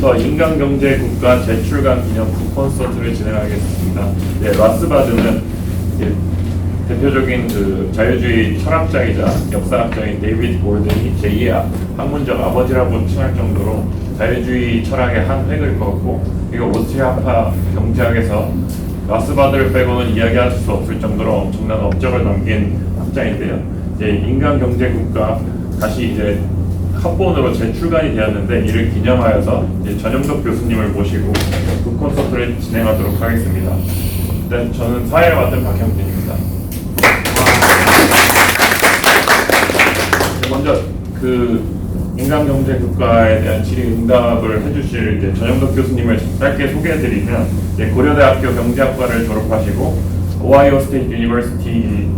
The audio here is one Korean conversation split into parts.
예, 지금부터 인간경제국가 제출관 기념 부 콘서트를 진행하겠습니다. 예, 라스바드는 예, 대표적인 그 자유주의 철학자이자 역사학자인 데이비드 골든이 제2의 학문적 아버지라고 칭할 정도로 자유주의 철학의 한 획을 그었고 그리고 오스트리아파 경제학에서 라스바드를 빼고는 이야기할 수 없을 정도로 엄청난 업적을 남긴 학자인데요. 이제 인간 경제 국가 다시 이제 학본으로 재출간이 되었는데 이를 기념하여서 전영덕 교수님을 모시고 그 콘서트를 진행하도록 하겠습니다. 일단 저는 사회를 맡은 박형진입니다. 먼저 그 인간경제 국가에 대한 질의응답을 해주실 전영덕 교수님을 짧게 소개해드리면 고려대학교 경제학과를 졸업하시고 오하이오 스테이트 유니버시티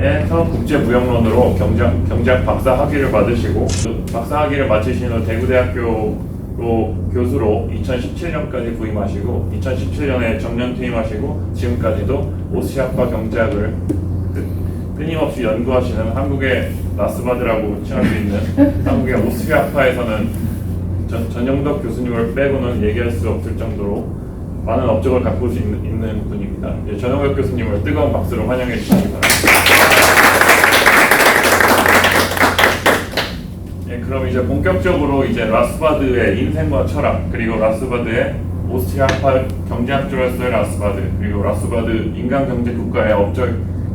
에서 국제무역론으로 경제학, 경제학 박사 학위를 받으시고 그 박사 학위를 마치신 후 대구대학교로 교수로 2017년까지 부임하시고 2017년에 정년 퇴임하시고 지금까지도 오스시아파 경제학을 그 끊임없이 연구하시는 한국의 라스바드라고 칭할 수 있는 한국의 오스트리아파에서는 전, 전영덕 교수님을 빼고는 얘기할 수 없을 정도로 많은 업적을 갖고 있는, 있는 분입니다. 예, 전영덕 교수님을 뜨거운 박수로 환영해 주시기 바랍니다. 예, 그럼 이제 본격적으로 이제 라스바드의 인생과 철학 그리고 라스바드의 오스트리아파 경제학자로서의 라스바드 그리고 라스바드 인간경제 국가의 업적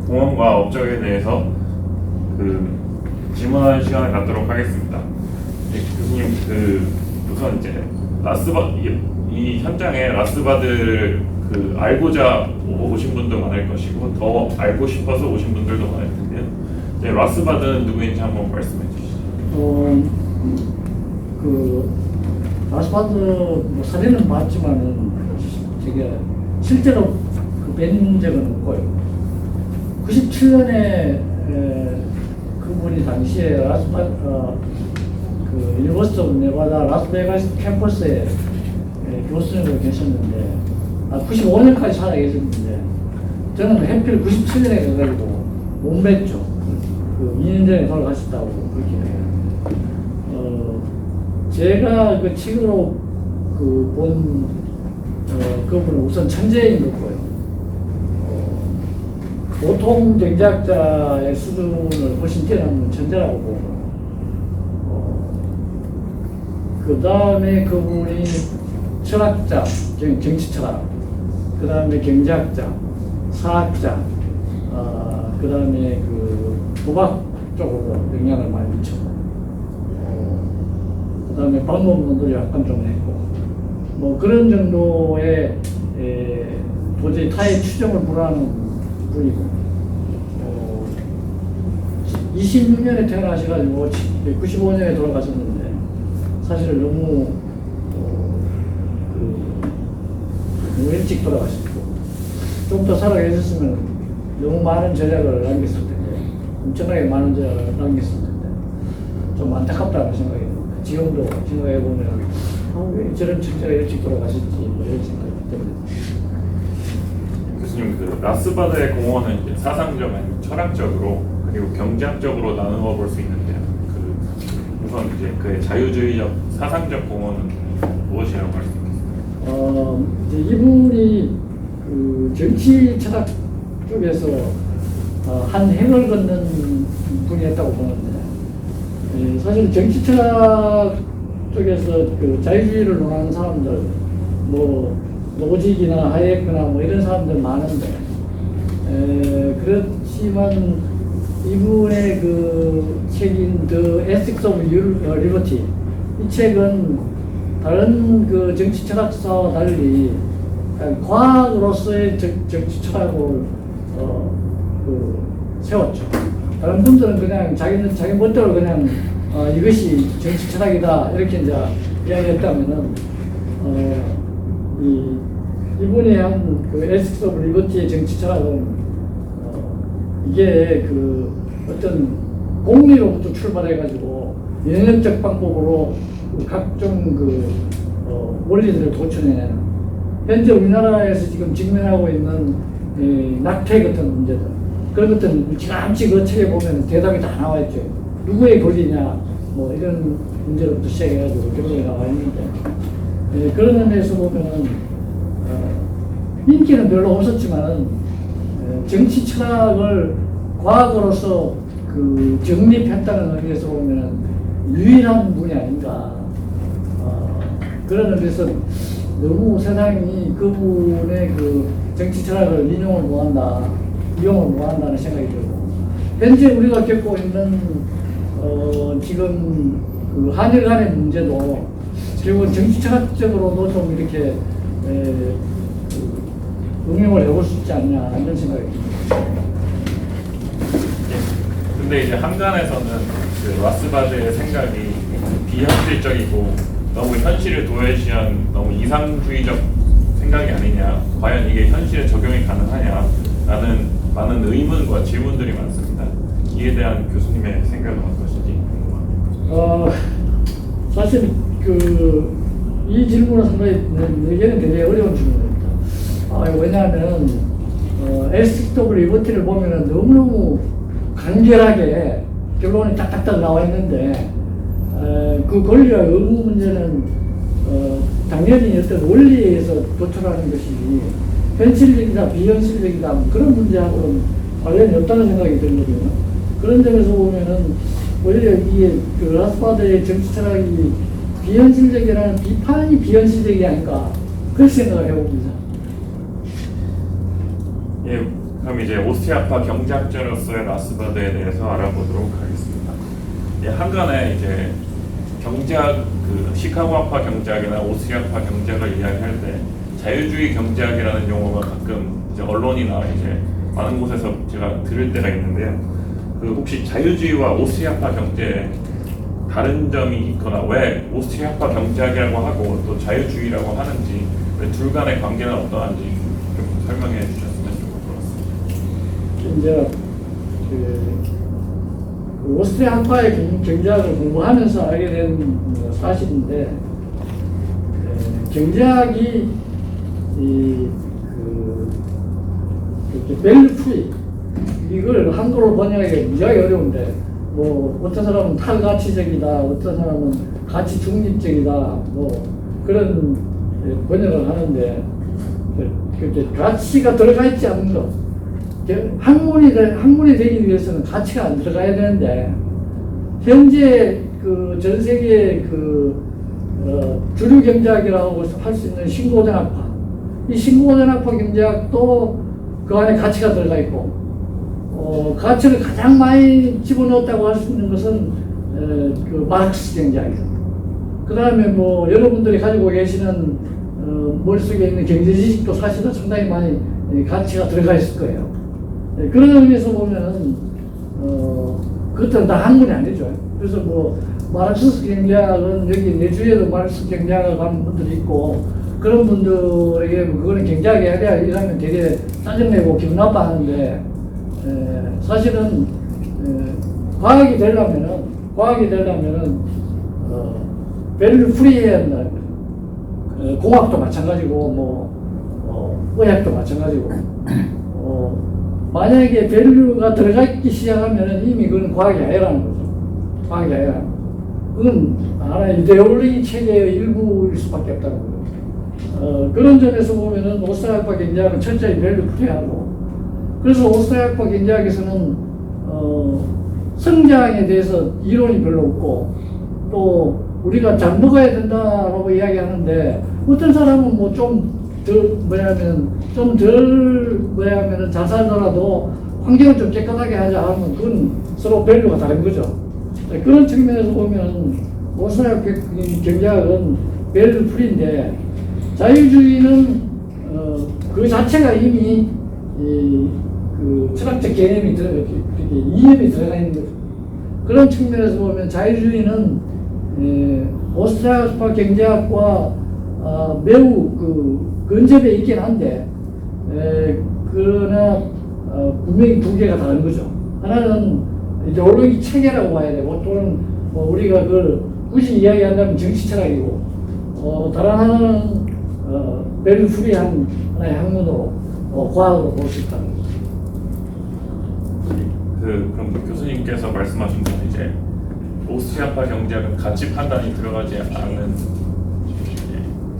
공헌과 업적에 대해서 그 질문하는 시간을 갖도록 하겠습니다. 예, 교수님 그 우선 이제 라스바 이, 이 현장에 라스바드를 그 알고자 오신 분도 많을 것이고 더 알고 싶어서 오신 분들도 많을 텐데요. 이제 라스바드는 누구인지 한번 말씀해 주시죠. 어, 그 라스바드 뭐 사진은 봤지만은 되게 실제로 그뵌 적은 없고요. 97년에 그분이 당시에 라스바 어, 그 유니버시티 오브 네바다 라스베가스 캠퍼스에 에, 교수님으로 계셨는데 아, 95년까지 살아 계셨는데 저는 해필 97년에 가가지고 못 뵀죠. 그 2년 전에 돌아가셨다고 제가 그 책으로 그본 어, 그분은 우선 천재인 거고요. 어, 보통 경제학자의 수준을 훨씬 뛰어넘는 천재라고 보고, 어, 그 다음에 그분이 철학자, 경- 정치 철학, 그 다음에 경제학자, 사학자, 어, 그 다음에 그 도박 쪽으로 영향을 많이 미쳤고, 어, 그 다음에 방법론도 약간 좀 했고, 뭐 그런 정도의 에, 도저히 타의 추정을 불허하는 분이고, 어, 26년에 태어나셔가지고 95년에 돌아가셨는데, 사실 너무, 어, 그, 너무 일찍 돌아가셨고, 좀 더 살아 계셨으면 너무 많은 전략을 남겼을 텐데, 엄청나게 많은 전략을 남겼을 텐데, 좀 안타깝다는 생각이 듭니다. 지금도 생각해 보면, 아, 왜 저런 천재가 일찍 돌아가셨지, 뭐 이런 생각 때문에. 교수님 그 라스바드의 공헌은 이제 사상적 아니면 철학적으로 그리고 경제학적으로 나누어 볼 수 있는데요. 그 우선 이제 그의 자유주의적 사상적 공헌은 무엇이라고 할 수 있겠습니까? 어, 이제 이분이 그 정치 철학 쪽에서 어, 한 행을 걷는 분이었다고 보는데, 예, 사실 정치 철학 쪽에서 그 자유주의를 논하는 사람들, 뭐, 노직이나 하예크나 뭐 이런 사람들 많은데, 에, 그렇지만 이분의 그 책인 The Ethics of Liberty, 이 책은 다른 그 정치 철학사와 달리 과학으로서의 정, 정치 철학을 어, 그 세웠죠. 다른 분들은 그냥 자기는 자기 멋대로 그냥 어, 이것이 정치 철학이다 이렇게 이제 이야기했다면은 어, 이 이분이 한그 에스크 오브 리버티의 정치 철학은 어, 이게 그 어떤 공리로부터 출발해가지고 영역적 방법으로 그 각종 그 어, 원리들을 도출해내는 현재 우리나라에서 지금 직면하고 있는 이 낙태 같은 문제들 그런 것들은 일찌감치 그 책에 보면 대답이 다 나와 있죠. 누구의 권리냐 뭐 이런 문제로부터 시작해가지고 결론이 나와 있는데 예, 그런 의미에서 보면은 어, 인기는 별로 없었지만은 예, 정치 철학을 과학으로서 그 정립했다는 의미에서 보면은 유일한 분이 아닌가 어, 그런 의미에서 너무 세상이 그분의 그 정치 철학을 인용을 못한다, 이용을 못한다는 생각이 들고 현재 우리가 겪고 있는 어, 지금 그 한일 간의 문제도 결국은 정치 철학적으로도 좀 이렇게 에, 그 응용을 해볼 수 있지 않냐 이런 생각이 듭니다. 예. 근데 이제 한간에서는 그 라스바드의 생각이 비현실적이고 너무 현실을 도외시한 너무 이상주의적 생각이 아니냐, 과연 이게 현실에 적용이 가능하냐라는 많은 의문과 질문들이 많습니다. 이에 대한 교수님의 생각은 어, 사실 그 이 질문은 상당히 내- 내게는 되게 어려운 질문입니다. 아, 왜냐하면 어, SW 버티를 보면은 너무너무 간결하게 결론이 딱딱딱 나와 있는데 어, 그 권리와 의무 문제는 어, 당연히 어떤 원리에 의해서 도출하는 것이 현실적이다 비현실적이다 뭐 그런 문제하고는 관련이 없다는 생각이 들거든요. 그런 점에서 보면은 오히려 이게 그 라스파드의 정치 철학이 비현실적이라는 비판이 비현실적이 아닌가 그런 생각을 해봅니다. 예, 그럼 이제 오스트리아파 경제학자로서의 라스바드에 대해서 알아보도록 하겠습니다. 예, 한간에 이제 경제학 그 시카고학파 경제학이나 오스트리아파 경제학을 이야기할 때 자유주의 경제학이라는 용어가 가끔 이제 언론이나 이제 많은 곳에서 제가 들을 때가 있는데요. 그 혹시 자유주의와 오스트리아파 경제 다른 점이 있거나 왜 오스트리아파 경제학이라고 하고 또 자유주의라고 하는지 왜둘 간의 관계는 어떠한지 좀 설명해 주셨으면 좋을 것 같습니다. 이제 그, 그 오스트리아 학파의 경- 경제학을 공부하면서 알게 된 어, 사실인데 에, 경제학이 이 그 이렇게 밸류 프리 이걸 한글로 번역하기 무지하게 어려운데 뭐 어떤 사람은 탈가치적이다 어떤 사람은 가치 중립적이다 뭐 그런 예, 번역을 하는데 그- 그렇게 가치가 들어가 있지 않는 것 게- 학문이 되, 학문이 되기 위해서는 가치가 안 들어가야 되는데 현재 그 전 세계 그 어, 주류 경제학이라고 할 수 있는 신고전학파. 이 신고전학파 경제학도 그 안에 가치가 들어가 있고 어, 가치를 가장 많이 집어넣었다고 할 수 있는 것은 에, 그 마르크스 경제학이죠. 그 다음에 뭐 여러분들이 가지고 계시는 어, 머릿속에 있는 경제 지식도 사실은 상당히 많이 에, 가치가 들어가 있을 거예요. 네, 그런 의미에서 보면은 어, 그것들은 다 학문이 아니죠. 그래서 뭐 마르크스 경제학은 여기 내 주위에도 마르크스 경제학을 가는 분들이 있고 그런 분들에게 뭐 그거는 경제학이 해야 이러면 되게 짜증내고 기분 나빠하는데 에, 사실은 에, 과학이 되려면은 과학이 되려면은 어, 밸류 프리해야 한다. 어, 공학도 마찬가지고 뭐 어, 의학도 마찬가지고 어, 만약에 밸류가 들어가기 시작하면 이미 그건 과학이 아니라는 거죠. 과학이 아니라. 그건 하나의 이데올로기 체계의 일부일 수밖에 없다는. 어, 그런 점에서 보면은 오스트리아파 경제학은 철저히 밸류 프리하고 그래서 오스트리아파 경제학에서는 어, 성장에 대해서 이론이 별로 없고 또 우리가 잘 먹어야 된다라고 이야기하는데 어떤 사람은 뭐 좀 덜 뭐냐면 좀 덜 뭐냐면은 잘 살더라도 환경을 좀 깨끗하게 하자 하면 그건 서로 밸류가 다른 거죠. 네, 그런 측면에서 보면 오스트리아 경제학은 밸류 프리인데 자유주의는 어, 그 자체가 이미 이, 그 철학적 개념이 들어 이렇게 이렇게 이념이 들어가 있는 거죠. 그런 측면에서 보면 자유주의는 에, 오스트리아파 경제학과 아, 매우 그 근접해 있긴 한데 에, 그러나 어, 분명히 두 개가 다른 거죠. 하나는 이데올로기 체계라고 봐야 되고 또는 뭐 우리가 그걸 굳이 이야기한다면 정치 철학이고 어, 다른 하나는 어, 밸류 프리한 하나의 학문으로 어, 과학으로 볼수 거죠. 그 그럼 교수님께서 말씀하신 건 이제 오스트리아파 경제학은 가치 판단이 들어가지 예,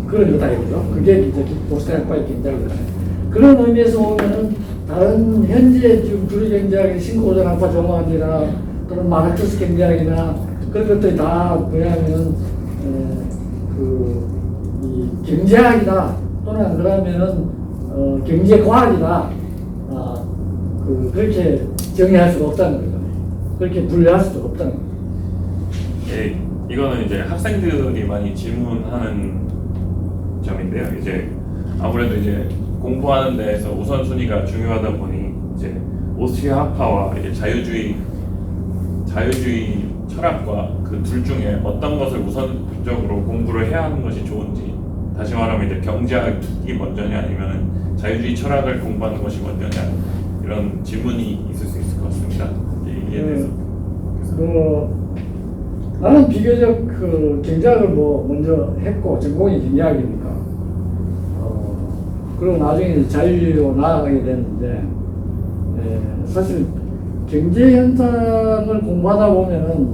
그런 거다이죠. 그게 이제 보스턴과의 경쟁이잖아요. 그런 의미에서 보면은 다른 현재 지금 주류 경제학의 신고전 학파 종합이나 또는 마르크스 경제학이나 그런 것들이 다 뭐냐면은 그이 경제학이다 또는 그러면은 어, 경제과학이다 아, 그 그렇게 정의할 수가 없다는 거죠. 그렇게 분류할 수도 없다는 거죠. 예, 이거는 이제 학생들이 많이 질문하는 점인데요. 이제 아무래도 이제 공부하는 데에서 우선순위가 중요하다 보니 이제 오스트리아 학파와 이제 자유주의 자유주의 철학과 그 둘 중에 어떤 것을 우선적으로 공부를 해야 하는 것이 좋은지 다시 말하면 이제 경제학이 먼저냐 아니면 자유주의 철학을 공부하는 것이 먼저냐 이런 질문이 있을 수 있을 것 같습니다. 이에 대해서 그 나는 비교적 그 경제학을 뭐 먼저 했고 전공이 경제학이니까 어, 그리고 나중에 자유주의로 나아가게 됐는데 에, 사실 경제 현상을 공부하다 보면은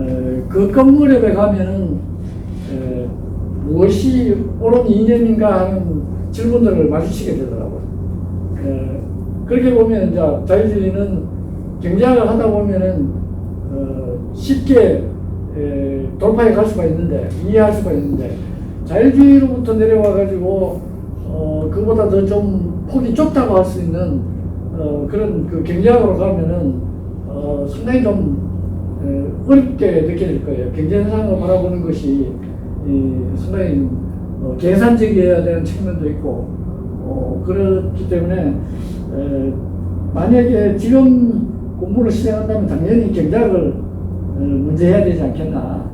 에, 그 건물에 가면은 에, 무엇이 옳은 이념인가 하는 질문들을 마주치게 되더라고요. 에, 그렇게 보면 이제 자유주의는 경제학을 하다 보면은 어, 쉽게 에, 돌파해 갈 수가 있는데 이해할 수가 있는데 자유주의로부터 내려와 가지고 어, 그보다 더 좀 폭이 좁다고 할 수 있는 어, 그런 그 경제학으로 가면은 어, 상당히 좀 에, 어렵게 느껴질 거예요. 경제 현상을 바라보는 것이 이, 상당히 어, 계산적이어야 되는 측면도 있고 어, 그렇기 때문에 에, 만약에 지금 공부를 시작한다면 당연히 경제학을 어, 먼저 해야 되지 않겠나.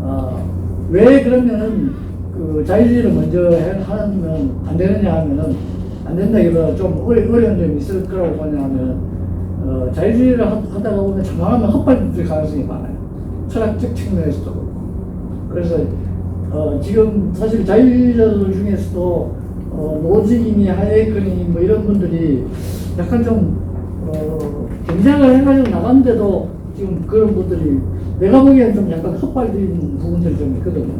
어, 왜 그러면은 그 자유주의를 먼저 해- 하면 안 되느냐 하면은 안 된다기보다 좀 어려, 어려운 점이 있을 거라고 보냐면 어, 자유주의를 하- 하다가 보면 장황하면 헛발질 가능성이 많아요. 철학적 측면에서도 그렇고. 그래서 어, 지금 사실 자유주의자들 중에서도 어, 노직이니 하예크니 뭐 이런 분들이 약간 좀 어, 경쟁을 해가지고 나갔는데도 지금 그런 분들이 내가 보기에는 좀 약간 헛발린 부분들이 좀 있거든요.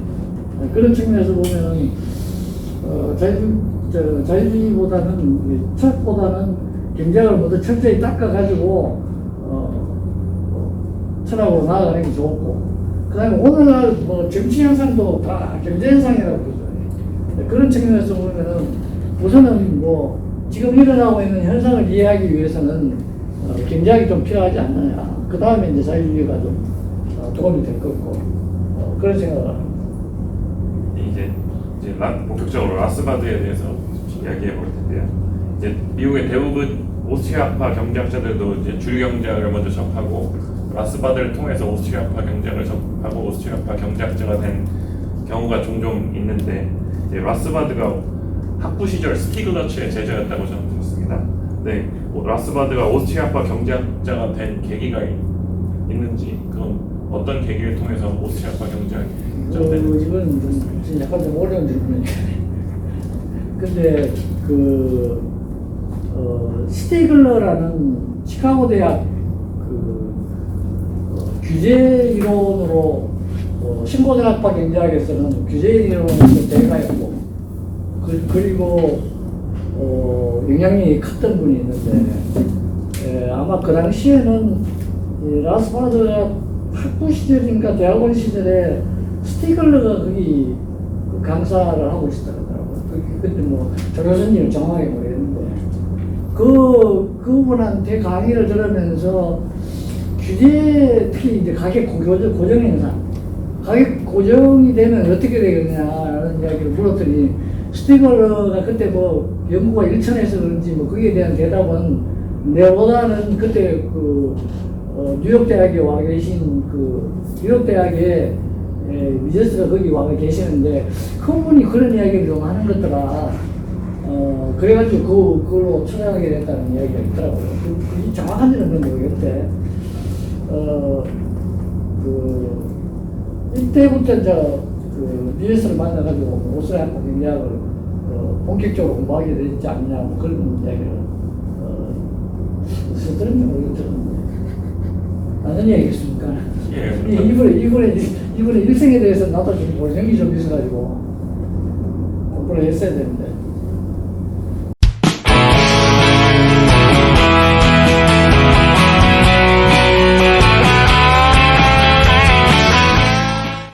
네, 그런 측면에서 보면은 어, 자유주의, 저, 자유주의보다는 이 철학보다는 경쟁을 모두 철저히 닦아가지고 어, 어, 철학으로 나아가는 게 좋고 그 다음에 오늘날 뭐 정치 현상도 다 경제 현상이라고 그러죠. 네, 그런 측면에서 보면은 우선은 뭐 지금 일어나고 있는 현상을 이해하기 위해서는 어, 경제학이 좀 필요하지 않느냐. 그 다음에 이제 자유주의가 좀 어, 도움이 될 거고 어, 그런 생각을 합니다. 이제 이제 라, 본격적으로 라스바드에 대해서 이야기해 볼 텐데요. 이제 미국의 대부분 오스트리아파 경제학자들도 이제 주류 경제학을 먼저 접하고 라스바드를 통해서 오스트리아파 경제학을 접하고 오스트리아파 경제학자가 된 경우가 종종 있는데 이제 라스바드가 학부 시절 스티글러츠의 제자였다고 저는 들었습니다. 네, 오- 라스바드가 오스트리아파 경제학자가 된 계기가 있, 있는지 그건 어떤 계기를 통해서 오스트리아파 경제학자가 어, 됐는지 이건 좀, 좀 약간 좀 어려운 질문이네. 근데 그 어, 스티글러라는 시카고 대학 그 어, 규제 이론으로 어, 신고전학파 경제학에서는 규제 이론의 대가였고 그, 그리고 어, 영향력이 컸던 분이 있는데 에, 아마 그 당시에는 이 라스파드가 학부 시절인가 대학원 시절에 스티글러가 거기 그 강사를 하고 있었더라고요. 그- 그때 뭐 조교수님을 정확하게 모르겠는데 그 그분한테 강의를 들으면서 규제 특히 이제 가격 고정 고정 현상 가격 고정이 되면 어떻게 되겠냐라는 이야기를 물었더니 스티글러가 그때 뭐 연구가 일천해서 그런지 뭐 거기에 대한 대답은 내보다는 그때 그 어, 뉴욕 대학에 와 계신 그 뉴욕 대학에 에, 미제스가 거기 와 계시는데 그분이 그런 이야기를 좀 하는 것더라. 어, 그래가지고 그, 그걸로 찾아가게 됐다는 이야기가 있더라고요. 그, 정확한지는 모르겠는데, 어, 그, 이때부터 이제 그 미제스를 만나가지고 오스트리아 경제학을 어, 본격적으로 공부하게 되지 않느냐, 뭐 그런 이야기를, 어, 어디서 들었는지 모르겠는데. 아는 얘기겠습니까? 예, 이- 이분의 이분의 이분의 일생에 대해서 나도 좀 모르는 게좀 있어가지고 공부를 했어야 되는데